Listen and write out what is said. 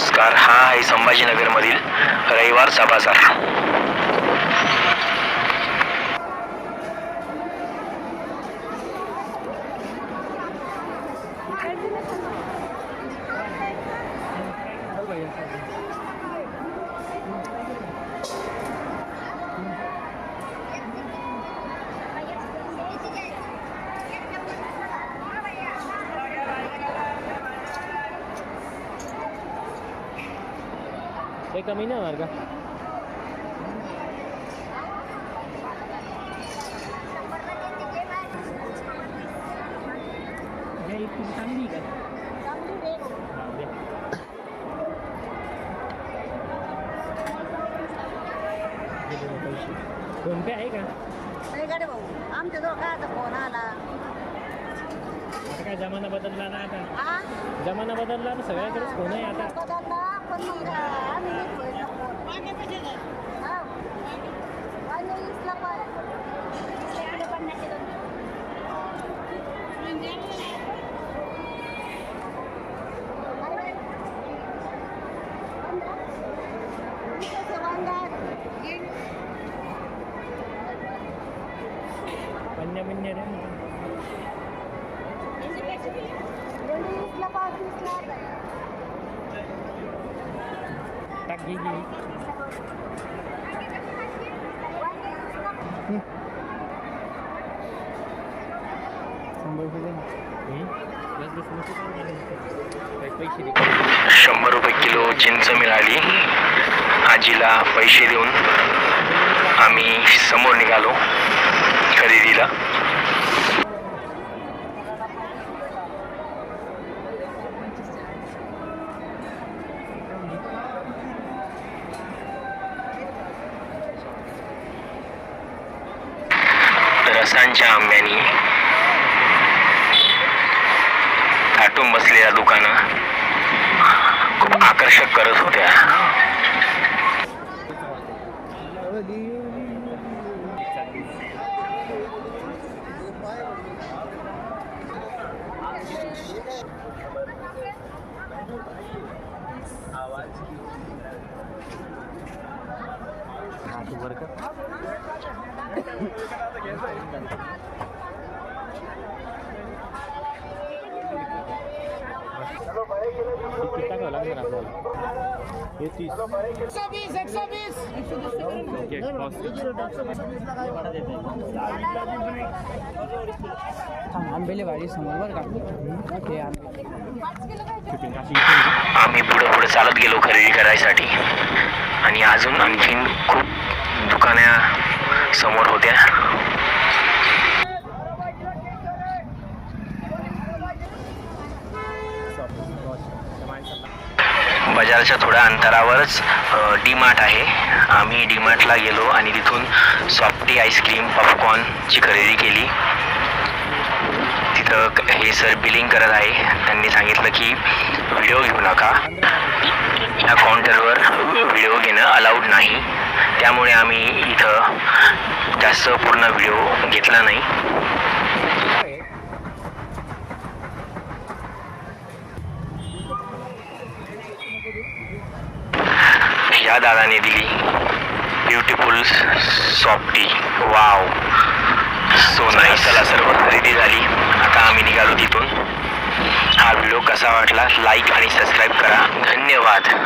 नमस्कार. हा आहे संभाजीनगरमधील रविवारचा बाजार काही कमी नाही होणार का चांगली का फोन पे आहे का नाही गाडी भाऊ आमच्या आता फोन आला आता काय जमाना बदलला ना आता जमाना बदलला ना सगळ्याकडेच फोन आहे आता पण मग आम्ही नाही ठेवला फोन. हा. आणि इसला पण. इकडे पन्नासचे दोन. आणि पंधरा. वीसचे वांगा. पन्या शंभर रुपये किलो चिंच मिळाली. आजीला पैसे देऊन आम्ही समोर निघालो खरेदीला. रसांच्या आंब्यानी थाटून बसलेल्या दुकानं खूप आकर्षक करत होत्या. आवाज. आंबेले समोर का ते आम्ही पुढे पुढे चालत गेलो खरेदी करायसाठी. आणि अजून आणखीन खूप दुकान्या समोर होत्या. बाजाराच्या थोड्या अंतरावरच डी मार्ट आहे. आम्ही डी मार्टला गेलो आणि तिथून सॉफ्टी आईस्क्रीम पॉपकॉर्नची खरेदी केली. तिथं हे सर बिलिंग करत आहे. त्यांनी सांगितलं की व्हिडिओ घेऊ नका. या काउंटरवर व्हिडिओ घेणं अलाउड नाही. त्यामुळे आम्ही इथं जास्त पूर्ण व्हिडिओ घेतला नाही. या दादाने दिली ब्युटिफुल सॉफ्टी वाव सो नाही चला सर्व खरेदी झाली. आता आम्ही निघालो तिथून. हा व्हिडिओ कसा वाटला? लाईक आणि सबस्क्राईब करा. धन्यवाद.